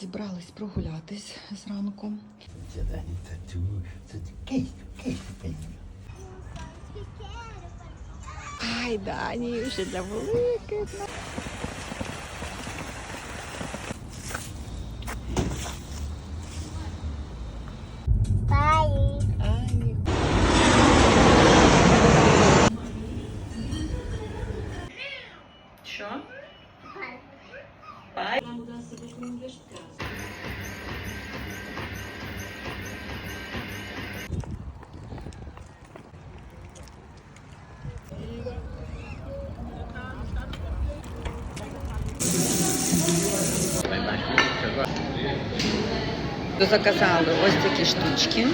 Зібрались прогулятись зранку. Ай, Дані, вже для великих. Бай. Ані. Що? Пай. Заказали ось такі штучки.